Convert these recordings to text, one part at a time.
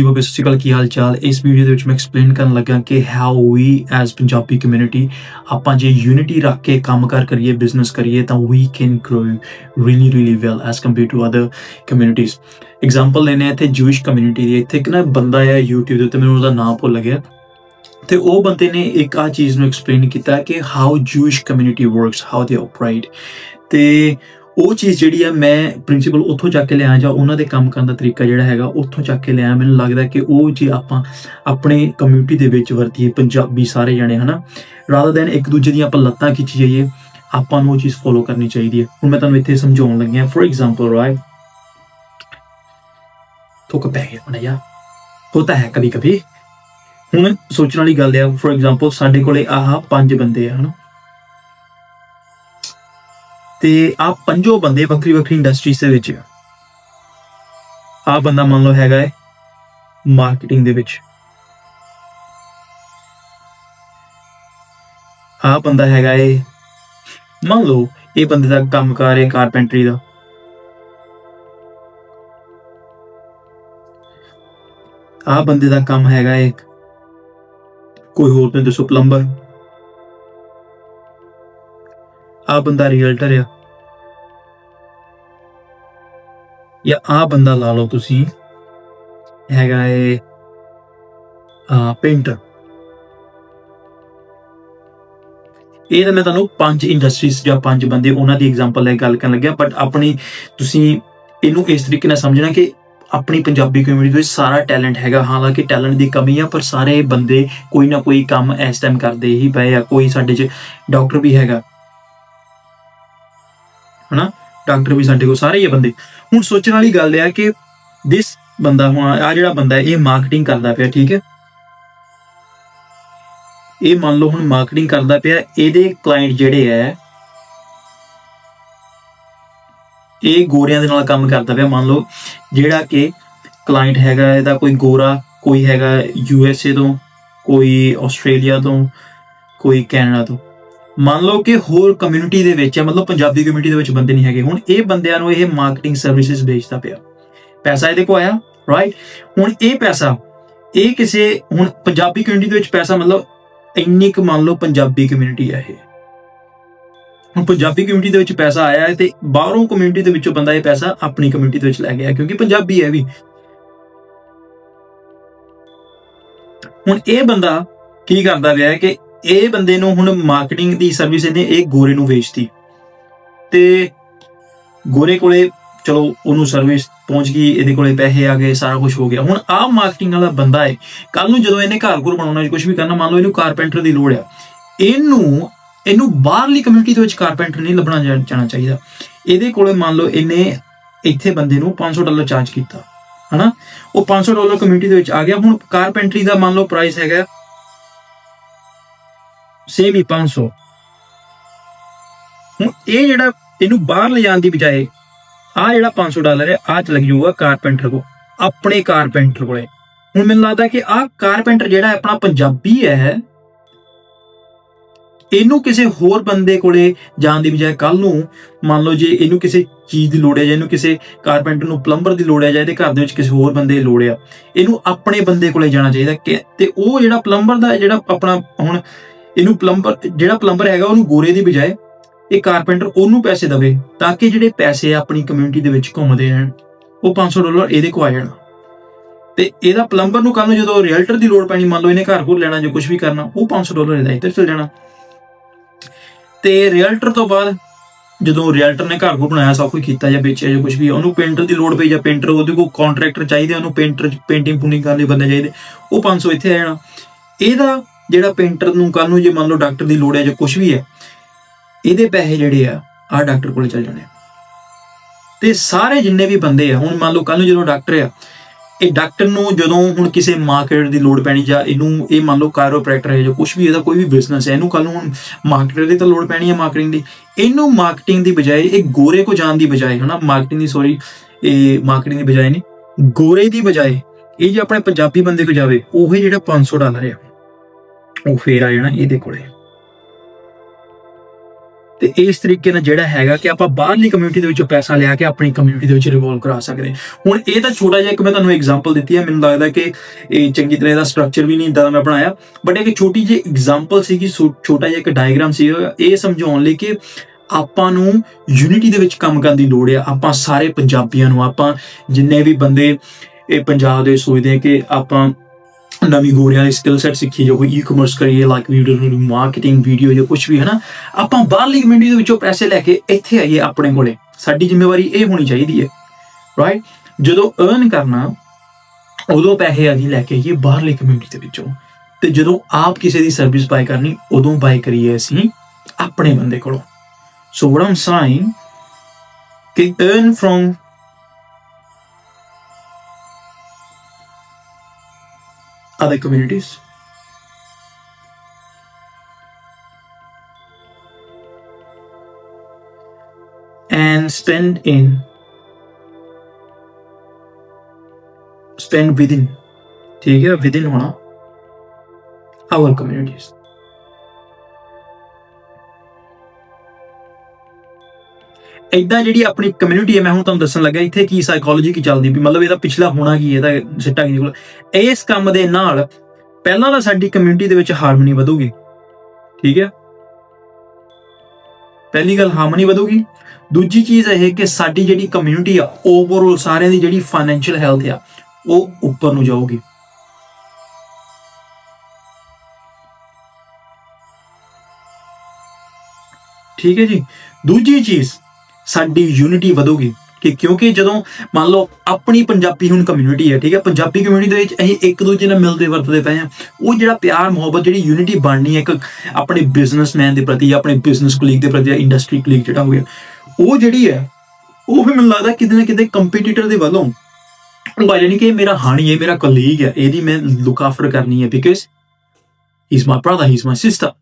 ਹਾਂਜੀ ਬਾਬੇ ਸਤਿ ਸ਼੍ਰੀ ਅਕਾਲ ਕੀ ਹਾਲ ਚਾਲ ਇਸ ਵੀਡੀਓ ਦੇ ਵਿੱਚ ਮੈਂ ਐਕਸਪਲੇਨ ਕਰਨ ਲੱਗਾ ਕਿ how we as Punjabi community ਆਪਾਂ ਜੇ ਯੂਨਿਟੀ ਰੱਖ ਕੇ ਕੰਮ ਕੰਮਕਾਰ ਕਰੀਏ ਬਿਜ਼ਨਸ ਕਰੀਏ, ਤਾਂ we can grow really really well as compare to other communities example ਲੈਨੇ ਆ ਇੱਥੇ ਜੂਇਸ਼ ਕਮਿਊਨਿਟੀ ਦੀ। ਇੱਥੇ ਇੱਕ ਨਾ ਬੰਦਾ ਹੈ YouTube ਦੇ ਉੱਤੇ, ਮੈਨੂੰ ਉਹਦਾ ਨਾਮ ਭੁੱਲ ਗਿਆ। ਤੇ ਉਹ ਬੰਦੇ ਨੇ ਇੱਕ ਆ ਚੀਜ਼ ਨੂੰ ਐਕਸਪਲੇਨ ਕੀਤਾ ਕਿ how Jewish community works how they operate ਤੇ ਉਹ ਚੀਜ਼ ਜਿਹੜੀ ਆ ਮੈਂ ਪ੍ਰਿੰਸੀਪਲ ਉੱਥੋਂ ਚੱਕ ਕੇ ਲਿਆ ਜਾਂ ਉਹਨਾਂ ਦੇ ਕੰਮ ਕਰਨ ਦਾ ਤਰੀਕਾ ਜਿਹੜਾ ਹੈਗਾ ਉੱਥੋਂ ਚੱਕ ਕੇ ਲਿਆ ਮੈਨੂੰ ਲੱਗਦਾ ਕਿ ਉਹ ਜੇ ਆਪਾਂ ਆਪਣੇ ਕਮਿਊਨਿਟੀ ਦੇ ਵਿੱਚ ਵਰਤੀਏ, ਪੰਜਾਬੀ ਸਾਰੇ ਜਣੇ, ਹਨਾ? ਰਾਦਰ ਦੈਨ ਇੱਕ ਦੂਜੇ ਦੀਆਂ ਆਪਾਂ ਲੱਤਾਂ ਖਿੱਚੀ ਜਾਈਏ, ਆਪਾਂ ਨੂੰ ਉਹ ਚੀਜ਼ ਫੋਲੋ ਕਰਨੀ ਚਾਹੀਦੀ ਹੈ। ਹੁਣ ਮੈਂ ਤੁਹਾਨੂੰ ਇੱਥੇ ਸਮਝਾਉਣ ਲੱਗਿਆ ਫੋਰ ਐਗਜ਼ਾਮਪਲ ਰਾਈਟ ਥੋਕ ਪੈ ਗਿਆ ਨਾ ਯਾ ਹੈ ਕभी ਕभी ਹੁਣ ਸੋਚਣ ਵਾਲੀ ਗੱਲ ਆ ਫੋਰ ਐਗਜ਼ਾਮਪਲ ਸਾਡੇ ਕੋਲੇ ਆਹ ਪੰਜ ਬੰਦੇ ਆ, ਹਨਾ? ਤੇ ਆ ਪੰਜੋ ਬੰਦੇ ਵੱਖਰੀ ਵੱਖਰੀ ਇੰਡਸਟਰੀਜ਼ ਦੇ ਵਿੱਚ ਆ। ਬੰਦਾ ਮੰਨ ਲਓ ਹੈਗਾ ਹੈ ਮਾਰਕੀਟਿੰਗ ਦੇ ਵਿੱਚ। ਆ ਬੰਦਾ ਹੈਗਾ ਏ, ਮੰਨ ਲਓ ਇਹ ਬੰਦੇ ਦਾ ਕੰਮਕਾਰ ਹੈ ਕਾਰਪੈਂਟਰੀ ਦਾ। ਆ ਬੰਦੇ ਦਾ ਕੰਮ ਹੈਗਾ ਏ, ਕੋਈ ਹੋਰ ਤੇ ਦੱਸੋ ਪਲੰਬਰ ਆ ਬੰਦਾ ਰੀਅਲਟਰ ਆ। ਜਾਂ ਆ ਬੰਦਾ ਲਾ ਲਓ ਤੁਸੀਂ, ਹੈਗਾ ਏ ਆ ਪੇਂਟਰ ਇਹ ਤਾਂ ਮੈਂ ਤੁਹਾਨੂੰ ਪੰਜ ਇੰਡਸਟਰੀਜ਼ ਜਾਂ ਪੰਜ ਬੰਦੇ ਉਹਨਾਂ ਦੀ ਐਗਜ਼ਾਮਪਲ ਲੈ ਕੇ ਗੱਲ ਕਰਨ ਲੱਗਿਆ ਬਟ ਆਪਣੀ ਤੁਸੀਂ ਇਹਨੂੰ ਇਸ ਤਰੀਕੇ ਨਾਲ ਸਮਝਣਾ ਕਿ ਆਪਣੀ ਪੰਜਾਬੀ ਕਮਿਊਨਿਟੀ ਵਿੱਚ ਸਾਰਾ ਟੈਲੈਂਟ ਹੈਗਾ। ਹਾਲਾਂਕਿ ਟੈਲੈਂਟ ਦੀ ਕਮੀ ਆ, ਪਰ ਸਾਰੇ ਬੰਦੇ ਕੋਈ ਨਾ ਕੋਈ ਕੰਮ ਇਸ ਟਾਈਮ ਕਰਦੇ ਹੀ ਪਏ ਆ। ਕੋਈ ਸਾਡੇ 'ਚ ਡਾਕਟਰ ਵੀ ਹੈਗਾ। ਹਨਾ? ਡਾਕਟਰ ਵੀ ਸਾਡੇ ਕੋਲ ਸਾਰੇ ਹੀ ਬੰਦੇ। ਹੁਣ ਸੋਚਣ ਵਾਲੀ ਗੱਲ ਇਹ ਆ ਕਿ ਦਿਸ ਬੰਦਾ ਹੁਣ ਆ ਜਿਹੜਾ ਬੰਦਾ ਇਹ ਮਾਰਕੀਟਿੰਗ ਕਰਦਾ ਪਿਆ, ਠੀਕ ਹੈ? ਇਹ ਮੰਨ ਲਓ ਹੁਣ ਮਾਰਕੀਟਿੰਗ ਕਰਦਾ ਪਿਆ, ਇਹਦੇ ਕਲਾਇੰਟ ਜਿਹੜੇ ਹੈ, ਇਹ ਗੋਰਿਆਂ ਦੇ ਨਾਲ ਕੰਮ ਕਰਦਾ ਪਿਆ, ਮੰਨ ਲਓ ਜਿਹੜਾ ਕਿ ਕਲਾਇੰਟ ਹੈਗਾ, ਇਹਦਾ ਕੋਈ ਗੋਰਾ, ਕੋਈ ਹੈਗਾ ਯੂ ਐਸ ਏ ਤੋਂ, ਕੋਈ ਆਸਟ੍ਰੇਲੀਆ ਤੋਂ, ਕੋਈ ਕੈਨੇਡਾ ਤੋਂ। ਮੰਨ ਲਓ ਕਿ ਹੋਰ ਕਮਿਊਨਿਟੀ ਦੇ ਵਿੱਚ ਹੈ ਮਤਲਬ ਪੰਜਾਬੀ ਕਮਿਊਨਿਟੀ ਦੇ ਵਿੱਚ ਬੰਦੇ ਨਹੀਂ ਹੈਗੇ। ਹੁਣ ਇਹ ਬੰਦਿਆਂ ਨੂੰ ਇਹ ਮਾਰਕੀਟਿੰਗ ਸਰਵਿਸਿਜ਼ ਵੇਚਦਾ ਪਿਆ। ਪੈਸਾ ਇਹਦੇ ਕੋ ਆਇਆ ਰਾਈਟ ਹੁਣ ਇਹ ਪੈਸਾ, ਇਹ ਕਿਸੇ, ਹੁਣ ਪੰਜਾਬੀ ਕਮਿਊਨਿਟੀ ਦੇ ਵਿੱਚ ਪੈਸਾ ਮਤਲਬ ਇੰਨੀ ਕੁ ਮੰਨ ਲਓ ਪੰਜਾਬੀ ਕਮਿਊਨਿਟੀ ਹੈ ਇਹ। ਹੁਣ ਪੰਜਾਬੀ ਕਮਿਊਨਿਟੀ ਦੇ ਵਿੱਚ ਪੈਸਾ ਆਇਆ ਹੈ ਤੇ ਬਾਹਰੋਂ ਕਮਿਊਨਿਟੀ ਦੇ ਵਿੱਚੋਂ ਬੰਦਾ ਇਹ ਪੈਸਾ ਆਪਣੀ ਕਮਿਊਨਿਟੀ ਦੇ ਵਿੱਚ ਲੈ ਗਿਆ, ਕਿਉਂਕਿ ਪੰਜਾਬੀ ਹੈ ਵੀ। ਹੁਣ ਇਹ ਬੰਦਾ ਕੀ ਕਰਦਾ ਰਿਹਾ ਕਿ ਇਹ ਬੰਦੇ ਨੂੰ ਹੁਣ ਮਾਰਕੀਟਿੰਗ ਦੀ ਸਰਵਿਸ ਇਹਨੇ ਇਹ ਗੋਰੇ ਨੂੰ ਵੇਚਤੀ। ਤੇ ਗੋਰੇ ਕੋਲੇ ਚਲੋ ਉਹਨੂੰ ਸਰਵਿਸ ਪਹੁੰਚ ਗਈ, ਇਹਦੇ ਕੋਲੇ ਪੈਸੇ ਆ ਗਏ, ਸਾਰਾ ਕੁਝ ਹੋ ਗਿਆ। ਹੁਣ ਆਹ ਮਾਰਕੀਟਿੰਗ ਵਾਲਾ ਬੰਦਾ ਹੈ ਕੱਲ ਨੂੰ ਜਦੋਂ ਇਹਨੇ ਘਰ ਘਰ ਬਣਾਉਣਾ ਕੁਝ ਵੀ ਕਰਨਾ, ਮੰਨ ਲਓ ਇਹਨੂੰ ਕਾਰਪੈਂਟਰ ਦੀ ਲੋੜ ਆ, ਇਹਨੂੰ ਇਹਨੂੰ ਬਾਹਰਲੀ ਕਮਿਊਨਿਟੀ ਦੇ ਵਿੱਚ ਕਾਰਪੈਂਟਰ ਨਹੀਂ ਲੱਭਣਾ ਜਾਣਾ ਚਾਹੀਦਾ। ਇਹਦੇ ਕੋਲੇ ਮੰਨ ਲਓ ਇਹਨੇ ਇੱਥੇ ਬੰਦੇ ਨੂੰ 500 ਡਾਲਰ ਚਾਰਜ ਕੀਤਾ, ਹਨਾ? ਉਹ 500 ਡਾਲਰ ਕਮਿਊਨਿਟੀ ਦੇ ਵਿੱਚ ਆ ਗਿਆ। ਹੁਣ ਕਾਰਪੈਂਟਰੀ ਦਾ ਮੰਨ ਲਓ ਪ੍ਰਾਈਸ ਹੈਗਾ ਸੇਵੀ ਹੀ 500 ਹੁਣ ਇਹ ਜਿਹੜਾ ਇਹਨੂੰ ਬਾਹਰ ਲਿਜਾਣ ਦੀ ਬਜਾਏ ਆ ਜਿਹੜਾ 500 ਡਾਲਰ ਹੈ ਆ ਚ ਲੱਗ ਜਾਊਗਾ ਕਾਰਪੈਂਟਰ ਕੋ ਆਪਣੇ ਕਾਰਪੈਂਟਰ ਕੋਲੇ। ਹੁਣ ਮੈਨੂੰ ਲੱਗਦਾ ਕਿ ਆ ਕਾਰਪੈਂਟਰ ਜਿਹੜਾ ਆਪਣਾ ਪੰਜਾਬੀ ਹੈ, ਇਹਨੂੰ ਕਿਸੇ ਹੋਰ ਬੰਦੇ ਕੋਲੇ ਜਾਣ ਦੀ ਬਜਾਏ ਕੱਲ ਨੂੰ ਮੰਨ ਲਓ ਜੇ ਇਹਨੂੰ ਕਿਸੇ ਚੀਜ਼ ਦੀ ਲੋੜ ਹੈ, ਜਾਂ ਇਹਨੂੰ ਕਿਸੇ ਕਾਰਪੈਂਟਰ ਨੂੰ ਪਲੰਬਰ ਦੀ ਲੋੜ ਹੈ, ਜਾਂ ਇਹਦੇ ਘਰ ਦੇ ਵਿੱਚ ਕਿਸੇ ਹੋਰ ਬੰਦੇ ਦੀ ਲੋੜ ਹੈ, ਇਹਨੂੰ ਆਪਣੇ ਬੰਦੇ ਕੋਲੇ ਜਾਣਾ ਚਾਹੀਦਾ ਕਿ ਤੇ ਉਹ ਜਿਹੜਾ ਪਲੰਬਰ ਦਾ ਜਿਹੜਾ ਆਪਣਾ ਹੁਣ ਇਹਨੂੰ ਪਲੰਬਰ ਜਿਹੜਾ ਪਲੰਬਰ ਹੈਗਾ ਉਹਨੂੰ ਗੋਰੇ ਦੀ ਬਜਾਏ ਇਹ ਕਾਰਪੈਂਟਰ ਉਹਨੂੰ ਪੈਸੇ ਦੇਵੇ ਤਾਂ ਕਿ ਜਿਹੜੇ ਪੈਸੇ ਆਪਣੀ ਕਮਿਊਨਿਟੀ ਦੇ ਵਿੱਚ ਘੁੰਮਦੇ ਰਹਿਣ, ਉਹ 500 ਡਾਲਰ ਇਹਦੇ ਕੋ ਆ ਜਾਣ। ਤੇ ਇਹਦਾ ਪਲੰਬਰ ਨੂੰ ਕੱਲ ਨੂੰ ਜਦੋਂ ਰੀਅਲਟਰ ਦੀ ਲੋੜ ਪੈਣੀ, ਮੰਨ ਲਓ ਇਹਨੇ ਘਰ ਘਰ ਲੈਣਾ ਜਾਂ ਕੁਝ ਵੀ ਕਰਨਾ, ਉਹ 500 ਡਾਲਰ ਇਹਦਾ ਇੱਧਰ ਚਲ ਜਾਣਾ। ਤੇ ਰੀਅਲਟਰ ਤੋਂ ਬਾਅਦ ਜਦੋਂ ਰੀਅਲਟਰ ਨੇ ਘਰ ਘਰ ਬਣਾਇਆ ਸਭ ਕੁਝ ਕੀਤਾ ਜਾਂ ਵੇਚਿਆ ਜਾਂ ਕੁਝ ਵੀ, ਉਹਨੂੰ ਪੇਂਟਰ ਦੀ ਲੋੜ ਪਈ ਜਾਂ ਪੇਂਟਰ ਉਹਦੇ ਕੋਲ ਕੰਟਰੈਕਟਰ ਚਾਹੀਦੇ, ਉਹਨੂੰ ਪੇਂਟਰ ਪੇਂਟਿੰਗ ਪੂਨਿੰਗ ਕਰਨ ਲਈ ਬੰਦੇ ਚਾਹੀਦੇ, ਉਹ 500 ਇੱਥੇ ਆ ਜਾਣਾ। ਇਹਦਾ ਜਿਹੜਾ ਪੇਂਟਰ ਨੂੰ ਕੱਲ ਨੂੰ ਜੇ ਮੰਨ ਲਓ ਡਾਕਟਰ ਦੀ ਲੋੜ ਹੈ ਜਾਂ ਕੁਝ ਵੀ ਹੈ, ਇਹਦੇ ਪੈਸੇ ਜਿਹੜੇ ਆ ਆ ਡਾਕਟਰ ਕੋਲ ਚਲ ਜਾਣੇ ਆ। ਤੇ ਸਾਰੇ ਜਿੰਨੇ ਵੀ ਬੰਦੇ ਆ, ਹੁਣ ਮੰਨ ਲਓ ਕੱਲ ਨੂੰ ਜਦੋਂ ਡਾਕਟਰ ਆ, ਇਹ ਡਾਕਟਰ ਨੂੰ ਜਦੋਂ ਹੁਣ ਕਿਸੇ ਮਾਰਕੀਟ ਦੀ ਲੋੜ ਪੈਣੀ ਜਾਂ ਇਹਨੂੰ ਇਹ ਮੰਨ ਲਓ ਕਾਇਰੋਪ੍ਰੈਕਟਰ ਹੈ ਜਾਂ ਕੁਝ ਵੀ, ਇਹਦਾ ਕੋਈ ਵੀ ਬਿਜ਼ਨਸ ਹੈ, ਇਹਨੂੰ ਕੱਲ ਨੂੰ ਹੁਣ ਮਾਰਕੀਟਰ ਦੀ ਤਾਂ ਲੋੜ ਪੈਣੀ ਹੈ ਮਾਰਕੀਟਿੰਗ ਦੀ ਇਹਨੂੰ ਮਾਰਕੀਟਿੰਗ ਦੀ ਬਜਾਏ, ਇਹ ਗੋਰੇ ਕੋ ਜਾਣ ਦੀ ਬਜਾਏ, ਹਨਾ ਮਾਰਕੀਟਿੰਗ ਦੀ ਸੌਰੀ ਇਹ ਮਾਰਕੀਟਿੰਗ ਦੀ ਬਜਾਏ ਨਹੀਂ, ਗੋਰੇ ਦੀ ਬਜਾਏ, ਇਹ ਜੇ ਆਪਣੇ ਪੰਜਾਬੀ ਬੰਦੇ ਕੋ ਜਾਵੇ, ਉਹ ਜਿਹੜਾ 500 ਡਾਲਰ ਆ ਉਹ ਫੇਰ ਆ ਜਾਣਾ ਇਹਦੇ ਕੋਲੇ। ਤੇ ਇਸ ਤਰੀਕੇ ਨਾਲ ਜਿਹੜਾ ਹੈਗਾ ਕਿ ਆਪਾਂ ਬਾਹਰਲੀ ਕਮਿਊਨਿਟੀ ਦੇ ਵਿੱਚੋਂ ਪੈਸਾ ਲਿਆ ਕੇ ਆਪਣੀ ਕਮਿਊਨਿਟੀ ਦੇ ਵਿੱਚ ਰਿਵੋਲਵ ਕਰਾ ਸਕਦੇ ਹੁਣ ਇਹ ਤਾਂ ਛੋਟਾ ਜਿਹਾ ਇੱਕ ਮੈਂ ਤੁਹਾਨੂੰ ਐਗਜ਼ਾਮਪਲ ਦਿੱਤੀ ਹੈ, ਮੈਨੂੰ ਲੱਗਦਾ ਕਿ ਇਹ ਚੰਗੀ ਤਰ੍ਹਾਂ ਦਾ ਸਟਰਕਚਰ ਵੀ ਨਹੀਂ ਇਦਾਂ ਦਾ ਮੈਂ ਬਣਾਇਆ। ਬਟ ਇੱਕ ਛੋਟੀ ਜਿਹੀ ਐਗਜ਼ਾਮਪਲ ਸੀ ਕਿ ਛੋਟਾ ਜਿਹਾ ਇੱਕ ਡਾਇਗਰਾਮ ਸੀ ਇਹ ਸਮਝਾਉਣ ਲਈ ਕਿ ਆਪਾਂ ਨੂੰ ਯੂਨਿਟੀ ਦੇ ਵਿੱਚ ਕੰਮ ਕਰਨ ਦੀ ਲੋੜ ਹੈ ਆਪਾਂ ਸਾਰੇ ਪੰਜਾਬੀਆਂ ਨੂੰ, ਆਪਾਂ ਜਿੰਨੇ ਵੀ ਬੰਦੇ ਇਹ ਪੰਜਾਬ ਦੇ ਸੋਚਦੇ ਆ ਕਿ ਆਪਾਂ ਨਵੀਂ ਗੋਰਿਆਂ ਦੀ ਸਕਿੱਲ ਸੈਟ ਸਿੱਖੀ ਜੋ ਕੋਈ ਈ-ਕਮਰਸ ਕਰੀਏ ਲਾਈਕ ਵੀਡੀਓ ਮਾਰਕੀਟਿੰਗ ਵੀਡੀਓ ਜਾਂ ਕੁਝ ਵੀ ਹੈ ਨਾ ਆਪਾਂ ਬਾਹਰਲੀ ਕਮਿਊਨਿਟੀ ਦੇ ਵਿੱਚੋਂ ਪੈਸੇ ਲੈ ਕੇ ਇੱਥੇ ਆਈਏ ਆਪਣੇ ਕੋਲੇ। ਸਾਡੀ ਜ਼ਿੰਮੇਵਾਰੀ ਇਹ ਹੋਣੀ ਚਾਹੀਦੀ ਹੈ ਰਾਈਟ ਜਦੋਂ ਅਰਨ ਕਰਨਾ, ਉਦੋਂ ਪੈਸੇ ਅਸੀਂ ਲੈ ਕੇ ਆਈਏ ਬਾਹਰਲੀ ਕਮਿਊਨਿਟੀ ਦੇ ਵਿੱਚੋਂ। ਤੇ ਜਦੋਂ ਆਪ ਕਿਸੇ ਦੀ ਸਰਵਿਸ ਬਾਈ ਕਰਨੀ, ਉਦੋਂ ਬਾਈ ਕਰੀਏ ਅਸੀਂ ਆਪਣੇ ਬੰਦੇ ਕੋਲੋਂ। ਸੋ what I'm saying, ਕਿ earn from other communities and spend in spend within ठीक है within होना our communities ਇਦਾਂ ਜਿਹੜੀ ਆਪਣੀ ਕਮਿਊਨਿਟੀ ਹੈ, ਮੈਂ ਹੁਣ ਤੁਹਾਨੂੰ ਦੱਸਣ ਲੱਗਾ, ਇੱਥੇ ਕੀ ਸਾਈਕੋਲੋਜੀ ਕੀ ਚੱਲਦੀ ਵੀ ਮਤਲਬ ਇਹਦਾ ਪਿਛਲਾ ਹੋਣਾ ਕੀ, ਇਹਦਾ ਸਿੱਟਾ ਕੀ ਕੋਲ ਇਸ ਕੰਮ ਦੇ ਨਾਲ ਪਹਿਲਾਂ ਤਾਂ ਸਾਡੀ ਕਮਿਊਨਿਟੀ ਦੇ ਵਿੱਚ ਹਾਰਮਨੀ ਵਧੂਗੀ, ਠੀਕ ਹੈ? ਪਹਿਲੀ ਗੱਲ ਹਾਰਮਨੀ ਵਧੂਗੀ। ਦੂਜੀ ਚੀਜ਼ ਇਹ ਕਿ ਸਾਡੀ ਜਿਹੜੀ ਕਮਿਊਨਿਟੀ ਆ ਓਵਰਆਲ ਸਾਰਿਆਂ ਦੀ ਜਿਹੜੀ ਫਾਈਨੈਂਸ਼ੀਅਲ ਹੈਲਥ ਆ, ਉਹ ਉੱਪਰ ਨੂੰ ਜਾਊਗੀ। ਠੀਕ ਹੈ ਜੀ? ਦੂਜੀ ਚੀਜ਼ ਸਾਡੀ ਯੂਨਿਟੀ ਵਧੂਗੀ। ਕਿ ਕਿਉਂਕਿ ਜਦੋਂ ਮੰਨ ਲਓ ਆਪਣੀ ਪੰਜਾਬੀ ਹੁਣ ਕਮਿਊਨਿਟੀ ਹੈ, ਠੀਕ ਹੈ, ਪੰਜਾਬੀ ਕਮਿਊਨਿਟੀ ਦੇ ਵਿੱਚ ਅਸੀਂ ਇੱਕ ਦੂਜੇ ਨਾਲ ਮਿਲਦੇ ਵਰਤਦੇ ਪਏ ਆ ਉਹ ਜਿਹੜਾ ਪਿਆਰ, ਮੁਹੱਬਤ, ਜਿਹੜੀ ਯੂਨਿਟੀ ਬਣਨੀ ਹੈ ਇੱਕ ਆਪਣੇ ਬਿਜ਼ਨਸਮੈਨ ਦੇ ਪ੍ਰਤੀ ਆਪਣੇ ਬਿਜ਼ਨਸ ਕਲੀਗ ਦੇ ਪ੍ਰਤੀ ਜਾਂ ਇੰਡਸਟਰੀ ਕਲੀਗ ਜਿਹੜਾ ਹੋ ਗਿਆ ਉਹ ਜਿਹੜੀ ਹੈ, ਉਹ ਵੀ ਮੈਨੂੰ ਲੱਗਦਾ ਕਿਤੇ ਨਾ ਕਿਤੇ ਕੰਪੀਟੀਟਰ ਦੇ ਵੱਲੋਂ ਬਾਈ ਨਹੀਂ ਕਿ ਮੇਰਾ ਹਾਣੀ ਹੈ ਮੇਰਾ ਕਲੀਗ ਹੈ, ਇਹਦੀ ਮੈਂ ਲੁੱਕ ਆਫਟਰ ਕਰਨੀ ਹੈ because he is my brother he is my sister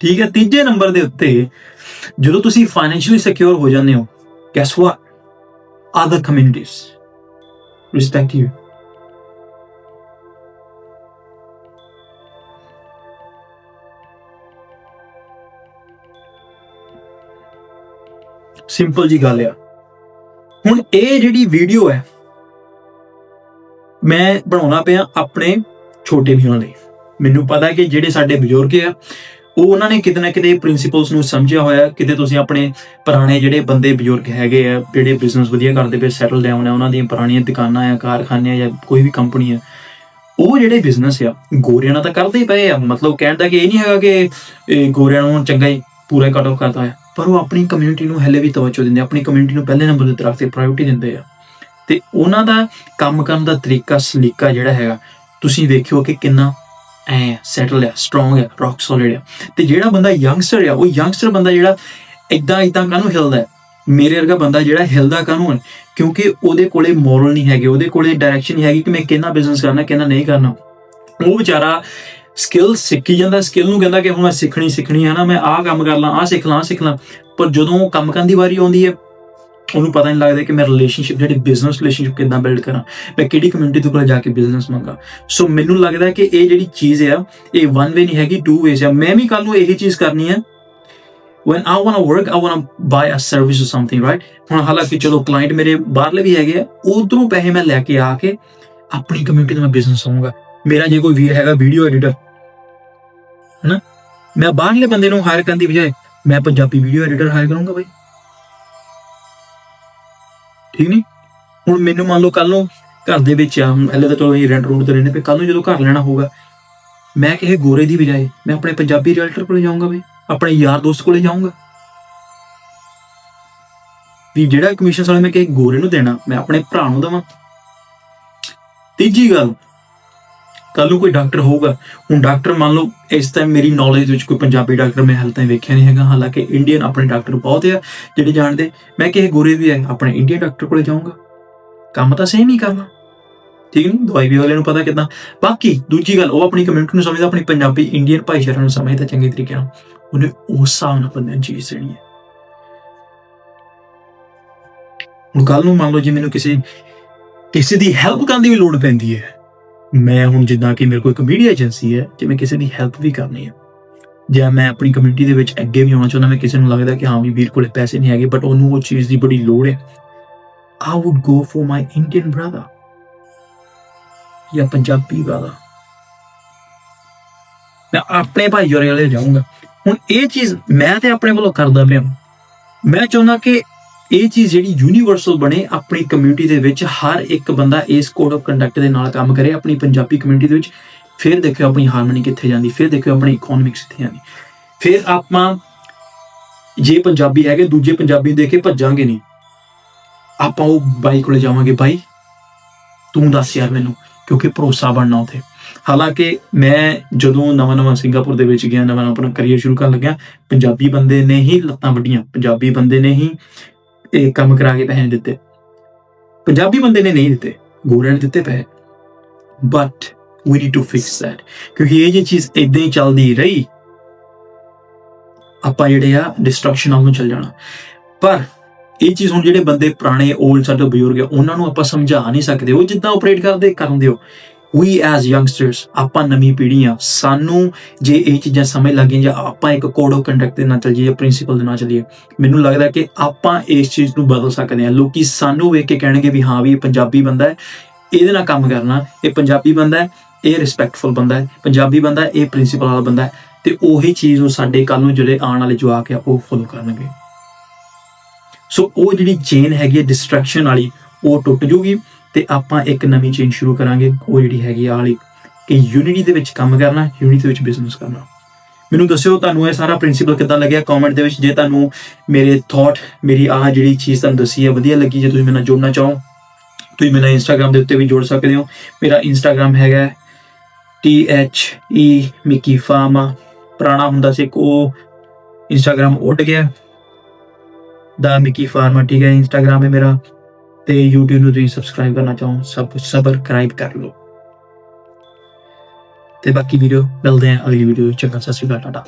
ਠੀਕ ਹੈ, ਤੀਜੇ ਨੰਬਰ ਦੇ ਉੱਤੇ ਜਦੋਂ ਤੁਸੀਂ ਫਾਈਨੈਂਸ਼ੀਅਲੀ ਸਿਕਿਉਰ ਹੋ ਜਾਂਦੇ ਹੋ, guess what? Other communities. Respect you. Simple ਜੀ ਗੱਲ ਆ। ਹੁਣ ਇਹ ਜਿਹੜੀ ਵੀਡੀਓ ਹੈ, ਮੈਂ ਬਣਾਉਣਾ ਪਿਆ ਆਪਣੇ ਛੋਟੇ ਵੀਰਾਂ ਲਈ। ਮੈਨੂੰ ਪਤਾ ਕਿ ਜਿਹੜੇ ਸਾਡੇ ਬਜ਼ੁਰਗ ਆ ਉਹ ਉਹਨਾਂ ਨੇ ਕਿਤੇ ਨਾ ਕਿਤੇ ਪ੍ਰਿੰਸੀਪਲਸ ਨੂੰ ਸਮਝਿਆ ਹੋਇਆ ਕਿਤੇ ਤੁਸੀਂ ਆਪਣੇ ਪੁਰਾਣੇ ਜਿਹੜੇ ਬੰਦੇ ਬਜ਼ੁਰਗ ਹੈਗੇ ਆ ਜਿਹੜੇ ਬਿਜ਼ਨਸ ਵਧੀਆ ਕਰਦੇ ਪਏ ਸੈਟਲ ਡਾਊਨ ਆ ਉਹਨਾਂ ਦੀਆਂ ਪੁਰਾਣੀਆਂ ਦੁਕਾਨਾਂ ਆ ਕਾਰਖਾਨੇ ਆ ਜਾਂ ਕੋਈ ਵੀ ਕੰਪਨੀ ਆ ਉਹ ਜਿਹੜੇ ਬਿਜ਼ਨਸ ਆ ਗੋਰਿਆਂ ਨਾਲ ਤਾਂ ਕਰਦੇ ਹੀ ਪਏ ਆ। ਮਤਲਬ ਕਹਿਣ ਦਾ ਕਿ ਇਹ ਨਹੀਂ ਹੈਗਾ ਕਿ ਇਹ ਗੋਰਿਆਂ ਨੂੰ ਚੰਗਾ ਹੀ ਪੂਰਾ ਕੱਟ ਆਫ ਕਰਦਾ ਹੈ ਪਰ ਉਹ ਆਪਣੀ ਕਮਿਊਨਿਟੀ ਨੂੰ ਹਲੇ ਵੀ ਤਵੱਜੋ ਦਿੰਦੇ ਆ, ਆਪਣੀ ਕਮਿਊਨਿਟੀ ਨੂੰ ਪਹਿਲੇ ਨੰਬਰ ਤੇ ਰੱਖ ਕੇ ਪ੍ਰਾਇੋਰਟੀ ਦਿੰਦੇ ਆ। ਤੇ ਉਹਨਾਂ ਦਾ ਕੰਮ ਕਰਨ ਦਾ ਤਰੀਕਾ ਸਲੀਕਾ ਜਿਹੜਾ ਹੈਗਾ ਤੁਸੀਂ ਵੇਖਿਓ ਕਿ ਕਿੰਨਾ ਐ ਸੈਟਲ ਆ ਸਟਰੋਂਗ ਹੈ ਰੌਕ ਸੋਲਿਡ ਹੈ ਤੇ ਜਿਹੜਾ ਬੰਦਾ ਯੰਗਸਟਰ ਆ, ਉਹ ਯੰਗਸਟਰ ਬੰਦਾ ਜਿਹੜਾ ਇਦਾਂ ਇਦਾਂ ਕਾਹਨੂੰ ਹਿਲਦਾ ਮੇਰੇ ਵਰਗਾ ਬੰਦਾ ਜਿਹੜਾ ਹਿਲਦਾ ਕਾਹਨੂੰ ਹੈ? ਕਿਉਂਕਿ ਉਹਦੇ ਕੋਲੇ ਮੋਰਲ ਨਹੀਂ ਹੈਗੇ, ਉਹਦੇ ਕੋਲੇ ਡਾਇਰੈਕਸ਼ਨ ਨਹੀਂ ਹੈਗੀ ਕਿ ਮੈਂ ਕਿੰਨਾ ਬਿਜ਼ਨਸ ਕਰਨਾ, ਕਿੰਨਾ ਨਹੀਂ ਕਰਨਾ। ਉਹ ਵਿਚਾਰਾ ਸਕਿੱਲ ਸਿੱਖੀ ਜਾਂਦਾ ਸਕਿੱਲ ਨੂੰ ਕਹਿੰਦਾ ਕਿ ਹੁਣ ਮੈਂ ਸਿੱਖਣੀ ਸਿੱਖਣੀ ਹੈ ਨਾ, ਮੈਂ ਆਹ ਕੰਮ ਕਰ ਲਾਂ, ਆਹ ਸਿੱਖ ਲਾਂ, ਆਹ ਸਿੱਖ ਲਾਂ। ਪਰ ਜਦੋਂ ਉਹ ਕੰਮ ਕਰਨ ਦੀ ਵਾਰੀ ਆਉਂਦੀ ਹੈ ਉਹਨੂੰ ਪਤਾ ਨਹੀਂ ਲੱਗਦਾ ਕਿ ਮੈਂ ਰਿਲੇਸ਼ਨਸ਼ਿਪ ਜਿਹੜੀ ਬਿਜ਼ਨਸ ਰਿਲੇਸ਼ਨਸ਼ਿਪ ਕਿੱਦਾਂ ਬਿਲਡ ਕਰਾਂ, ਮੈਂ ਕਿਹੜੀ ਕਮਿਊਨਿਟੀ ਤੋਂ ਕੋਲ ਜਾ ਕੇ ਬਿਜ਼ਨਸ ਮੰਗਾ। ਸੋ ਮੈਨੂੰ ਲੱਗਦਾ ਕਿ ਇਹ ਜਿਹੜੀ ਚੀਜ਼ ਆ, ਇਹ ਵਨ ਵੇ ਨਹੀਂ ਹੈਗੀ ਟੂ ਵੇਸ ਆ। ਮੈਂ ਵੀ ਕੱਲ ਨੂੰ ਇਹੀ ਚੀਜ਼ ਕਰਨੀ ਹੈ when I want to work, I want to buy a service or something, right? ਹੁਣ ਹਾਲਾਂਕਿ ਚਲੋ ਕਲਾਇੰਟ ਮੇਰੇ ਬਾਹਰਲੇ ਵੀ ਹੈਗੇ ਆ, ਉਧਰੋਂ ਪੈਸੇ ਮੈਂ ਲੈ ਕੇ ਆ ਕੇ ਆਪਣੀ ਕਮਿਊਨਿਟੀ ਦਾ ਮੈਂ ਬਿਜ਼ਨਸ ਹੋਊਗਾ। ਮੇਰਾ ਜੇ ਕੋਈ ਵੀਰ ਹੈਗਾ ਵੀਡੀਓ ਐਡੀਟਰ ਹੈਨਾ? ਮੈਂ ਬਾਹਰਲੇ ਬੰਦੇ ਨੂੰ ਹਾਇਰ ਕਰਨ ਦੀ ਬਜਾਏ ਮੈਂ ਪੰਜਾਬੀ ਵੀਡੀਓ ਐਡੀਟਰ ਹਾਇਰ ਕਰੂੰਗਾ ਬਾਈ। ਠੀਕ ਨਹੀਂ ਹੁਣ ਮੈਨੂੰ ਮੰਨ ਲਓ ਕੱਲ ਨੂੰ ਘਰ ਦੇ ਵਿੱਚ ਆ, ਹੁਣ ਹਲੇ ਤਾਂ ਚਲੋ ਇਹ ਰੈਂਟ ਰੂਟ ਤੇ ਰਹਿੰਦੇ ਪਏ ਕੱਲ ਨੂੰ ਜਦੋਂ ਘਰ ਲੈਣਾ ਹੋਊਗਾ, ਮੈਂ ਕਿਸੇ ਗੋਰੇ ਦੀ ਬਜਾਏ, ਮੈਂ ਆਪਣੇ ਪੰਜਾਬੀ ਰੀਅਲਟਰ ਕੋਲੇ ਜਾਊਂਗਾ ਬਈ, ਆਪਣੇ ਯਾਰ ਦੋਸਤ ਕੋਲੇ ਜਾਊਂਗਾ। ਵੀ ਜਿਹੜਾ ਕਮਿਸ਼ਨ ਵਾਲੇ ਮੈਂ ਕਿਸੇ ਗੋਰੇ ਨੂੰ ਦੇਣਾ, ਮੈਂ ਆਪਣੇ ਭਰਾ ਨੂੰ ਦੇਵਾਂ। ਤੀਜੀ ਗੱਲ ਕੱਲ ਨੂੰ ਕੋਈ ਡਾਕਟਰ ਹੋਊਗਾ। ਹੁਣ ਡਾਕਟਰ ਮੰਨ ਲਓ, ਇਸ ਟਾਈਮ ਮੇਰੀ ਨੌਲੇਜ ਵਿੱਚ ਕੋਈ ਪੰਜਾਬੀ ਡਾਕਟਰ ਮੈਂ ਹਾਲੇ ਤਾਈਂ ਵੇਖਿਆ ਨਹੀਂ ਹੈਗਾ। ਹਾਲਾਂਕਿ ਇੰਡੀਅਨ ਆਪਣੇ ਡਾਕਟਰ ਬਹੁਤ ਆ, ਜਿਹੜੇ ਜਾਣਦੇ। ਮੈਂ ਕਿਸੇ ਗੋਰੇ ਵੀ ਹੈ ਆਪਣੇ ਇੰਡੀਅਨ ਡਾਕਟਰ ਕੋਲੇ ਜਾਊਂਗਾ। ਕੰਮ ਤਾਂ ਸੇਮ ਹੀ ਕਰਨਾ। ਠੀਕ ਨਹੀਂ? ਦਵਾਈ ਵੀ ਵਾਲੇ ਨੂੰ ਪਤਾ ਕਿਦਾਂ। ਬਾਕੀ ਦੂਜੀ ਗੱਲ, ਉਹ ਆਪਣੀ ਕਮਿਊਨਿਟੀ ਨੂੰ ਸਮਝਦਾ, ਆਪਣੀ ਪੰਜਾਬੀ ਇੰਡੀਅਨ ਭਾਈਚਾਰੇ ਨੂੰ ਸਮਝਦਾ ਚੰਗੇ ਤਰੀਕੇ ਨਾਲ। ਉਹਨੇ ਉਸ ਹਿਸਾਬ ਨਾਲ ਬੰਦੇ ਨੂੰ ਚੀਜ਼ ਦੇਣੀ ਹੈ। ਹੁਣ ਕੱਲ ਨੂੰ ਮੰਨ ਲਓ ਜੇ, ਮੈਨੂੰ ਕਿਸੇ ਕਿਸੇ ਦੀ ਹੈਲਪ ਕਰਨ ਦੀ ਵੀ ਲੋੜ ਪੈਂਦੀ ਹੈ। ਮੈਂ ਹੁਣ ਜਿੱਦਾਂ ਕਿ ਮੇਰੇ ਕੋਲ ਇੱਕ ਮੀਡੀਆ ਏਜੰਸੀ ਹੈ ਜੇ ਮੈਂ ਕਿਸੇ ਦੀ ਹੈਲਪ ਵੀ ਕਰਨੀ ਹੈ। ਜਾਂ ਮੈਂ ਆਪਣੀ ਕਮਿਊਨਿਟੀ ਦੇ ਵਿੱਚ ਅੱਗੇ ਵੀ ਆਉਣਾ ਚਾਹੁੰਦਾ, ਮੈਂ ਕਿਸੇ ਨੂੰ ਲੱਗਦਾ ਕਿ ਹਾਂ ਵੀ ਵੀਰ ਕੋਲੇ ਪੈਸੇ ਨਹੀਂ ਹੈਗੇ ਬਟ ਉਹਨੂੰ ਉਹ ਚੀਜ਼ ਦੀ ਬੜੀ ਲੋੜ ਹੈ। I would go for my Indian brother ਜਾਂ ਪੰਜਾਬੀ brother ਮੈਂ ਆਪਣੇ ਭਾਈਚਾਰੇ ਵਾਲੇ ਜਾਊਂਗਾ। ਹੁਣ ਇਹ ਚੀਜ਼ ਮੈਂ ਤੇ ਆਪਣੇ ਵੱਲੋਂ ਕਰਦਾ ਪਿਆ। ਮੈਂ ਚਾਹੁੰਦਾ ਕਿ ਇਹ ਚੀਜ਼ ਜਿਹੜੀ ਯੂਨੀਵਰਸਲ ਬਣੇ ਆਪਣੀ ਕਮਿਊਨਿਟੀ ਦੇ ਵਿੱਚ, ਹਰ ਇੱਕ ਬੰਦਾ ਇਸ ਕੋਡ ਆਫ ਕੰਡਕਟ ਦੇ ਨਾਲ ਕੰਮ ਕਰੇ, ਆਪਣੀ ਪੰਜਾਬੀ ਕਮਿਊਨਿਟੀ ਦੇ ਵਿੱਚ। ਫਿਰ ਦੇਖਿਓ ਆਪਣੀ ਹਾਰਮਨੀ ਕਿੱਥੇ ਜਾਂਦੀ, ਫਿਰ ਦੇਖਿਓ ਆਪਣੀ ਇਕਨੋਮਿਕਸ ਕਿੱਥੇ ਜਾਂਦੀ। ਫਿਰ ਆਪਾਂ ਜੇ ਪੰਜਾਬੀ ਹੈਗੇ, ਦੂਜੇ ਪੰਜਾਬੀ ਨੂੰ ਦੇਖ ਕੇ ਭੱਜਾਂਗੇ ਨਹੀਂ। ਆਪਾਂ ਉਹ ਬਾਈ ਕੋਲੇ ਜਾਵਾਂਗੇ, ਬਾਈ, ਤੂੰ ਦੱਸ ਯਾਰ ਮੈਨੂੰ, ਕਿਉਂਕਿ ਭਰੋਸਾ ਬਣਨਾ ਉਥੇ। ਹਾਲਾਂਕਿ ਮੈਂ ਜਦੋਂ ਨਵਾਂ ਨਵਾਂ ਸਿੰਗਾਪੁਰ ਦੇ ਵਿੱਚ ਗਿਆ, ਨਵਾਂ ਆਪਣਾ ਕਰੀਅਰ ਸ਼ੁਰੂ ਕਰਨ ਲੱਗਿਆ, ਪੰਜਾਬੀ ਬੰਦੇ ਨੇ ਹੀ ਲੱਤਾਂ ਵੱਡੀਆਂ ਪੰਜਾਬੀ ਬੰਦੇ ਨੇ ਹੀ ਇਹ ਕੰਮ ਕਰਾ ਕੇ ਪੈਸੇ ਦਿੱਤੇ। ਪੰਜਾਬੀ ਬੰਦੇ ਨੇ ਨਹੀਂ ਦਿੱਤੇ, ਗੋਰਿਆਂ ਨੇ ਦਿੱਤੇ ਪੈਸੇ। But we need to fix that, ਕਿਉਂਕਿ ਇਹ ਜੇ ਚੀਜ਼ ਇਦਾਂ ਹੀ ਚੱਲਦੀ ਰਹੀ, ਆਪਾਂ ਜਿਹੜੇ ਆ ਡਿਸਟਰਕਸ਼ਨ ਵੱਲ ਨੂੰ ਚੱਲ ਜਾਣਾ। ਪਰ ਇਹ ਚੀਜ਼ ਹੁਣ ਜਿਹੜੇ ਬੰਦੇ ਪੁਰਾਣੇ 올ਡ ਸਾਡੇ ਬਜ਼ੁਰਗ ਆ, ਉਹਨਾਂ ਨੂੰ ਆਪਾਂ ਸਮਝਾ ਨਹੀਂ ਸਕਦੇ। ਉਹ ਜਿੱਦਾਂ ਆਪਰੇਟ ਕਰਦੇ, ਕਰਨ ਦਿਓ। ਵੀ ਐਜ਼ ਯੰਗਸਟਰਸ ਆਪਾਂ ਨਵੀਂ ਪੀੜ੍ਹੀ ਆ ਸਾਨੂੰ ਜੇ ਇਹ ਚੀਜ਼ਾਂ ਸਮਝ ਲੱਗੀਆਂ ਜਾਂ ਆਪਾਂ ਇੱਕ ਕੋਡ ਆਫ ਕੰਡਕਟ ਦੇ ਨਾਲ ਚੱਲ ਜਾਈਏ ਪ੍ਰਿੰਸੀਪਲ ਦੇ ਨਾਲ ਚੱਲੀਏ, ਮੈਨੂੰ ਲੱਗਦਾ ਕਿ ਆਪਾਂ ਇਸ ਚੀਜ਼ ਨੂੰ ਬਦਲ ਸਕਦੇ ਹਾਂ। ਲੋਕੀ ਸਾਨੂੰ ਵੇਖ ਕੇ ਕਹਿਣਗੇ ਵੀ ਹਾਂ ਵੀ ਇਹ ਪੰਜਾਬੀ ਬੰਦਾ ਹੈ, ਇਹਦੇ ਨਾਲ ਕੰਮ ਕਰਨਾ, ਇਹ ਪੰਜਾਬੀ ਬੰਦਾ ਹੈ, ਇਹ ਰਿਸਪੈਕਟਫੁਲ ਬੰਦਾ ਹੈ, ਪੰਜਾਬੀ ਬੰਦਾ ਇਹ ਪ੍ਰਿੰਸੀਪਲ ਵਾਲਾ ਬੰਦਾ ਹੈ। ਤੇ ਉਹੀ ਚੀਜ਼ ਉਹ ਸਾਡੇ ਕੱਲ ਨੂੰ ਜਿਹੜੇ ਆਉਣ ਵਾਲੇ ਜਵਾਕ ਆ, ਉਹ ਫੋਲੋ ਕਰਨਗੇ। ਸੋ ਉਹ ਜਿਹੜੀ ਚੇਨ ਹੈਗੀ ਹੈ ਡਿਸਟਰੈਕਸ਼ਨ ਵਾਲੀ, ਉਹ ਟੁੱਟ ਜੂਗੀ ਤੇ ਆਪਾਂ ਇੱਕ ਨਵੀਂ ਚੇਨ ਸ਼ੁਰੂ ਕਰਾਂਗੇ। ਉਹ ਜਿਹੜੀ ਹੈਗੀ ਆ ਵਾਲੀ ਕਿ ਯੂਨਿਟੀ ਦੇ ਵਿੱਚ ਕੰਮ ਕਰਨਾ ਯੂਨਿਟੀ ਦੇ ਵਿੱਚ ਬਿਜ਼ਨਸ ਕਰਨਾ। ਮੈਨੂੰ ਦੱਸਿਓ ਤੁਹਾਨੂੰ ਇਹ ਸਾਰਾ ਪ੍ਰਿੰਸੀਪਲ ਕਿੱਦਾਂ ਲੱਗਿਆ? ਕਮੈਂਟ ਦੇ ਵਿੱਚ ਜੇ ਤੁਹਾਨੂੰ ਮੇਰੇ ਥਾਟ ਮੇਰੀ ਆਹ ਜਿਹੜੀ ਚੀਜ਼ ਤੁਹਾਨੂੰ ਦੱਸੀ ਹੈ ਵਧੀਆ ਲੱਗੀ, ਜੇ ਤੁਸੀਂ ਮੇਰੇ ਨਾਲ ਜੁੜਨਾ ਚਾਹੋ, ਤੁਸੀਂ ਮੇਰੇ ਨਾਲ ਇੰਸਟਾਗ੍ਰam ਦੇ ਉੱਤੇ ਵੀ ਜੁੜ ਸਕਦੇ ਹੋ। ਮੇਰਾ ਇੰਸਟਾਗ੍ਰam ਹੈਗਾ T H E Mickey pharma ਪੁਰਾਣਾ ਹੁੰਦਾ ਸੀ ਇੱਕ, ਉਹ ਇੰਸਟਾਗ੍ਰam ਉੱਡ ਗਿਆ। ਦਾ ਮਿਕੀ ਫਾਰਮਾ ਠੀਕ ਹੈ ਇੰਸਟਾਗ੍ਰam ਹੈ ਮੇਰਾ। ਤੇ YouTube ਨੂੰ ਤੁਸੀਂ ਸਬਸਕ੍ਰਾਈਬ ਕਰਨਾ ਚਾਹੋ, ਸਭ ਕੁਝ ਸਬਸਕ੍ਰਾਈਬ ਕਰ ਲਓ। ਤੇ ਬਾਕੀ ਵੀਡੀਓ ਮਿਲਦੇ ਹਾਂ ਅਗਲੀ ਵੀਡੀਓ ਚੰਗਾ ਸਤਿ ਸ਼੍ਰੀ ਅਕਾਲ, ਟਾਟਾ।